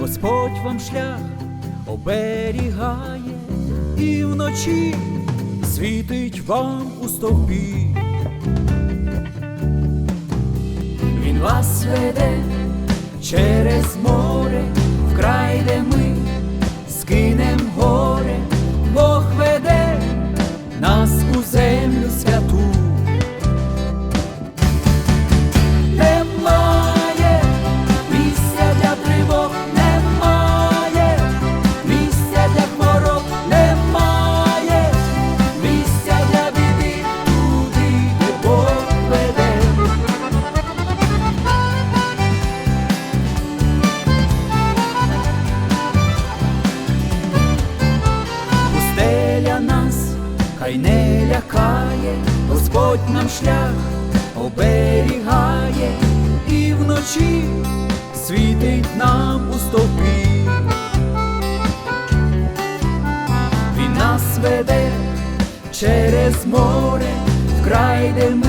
Господь вам шлях оберігає і вночі світить вам у стовпі. Він вас веде через море, в край, де ми хай не лякає, Господь нам шлях оберігає і вночі світить нам у стовпі. Він нас веде через море, в край, де ми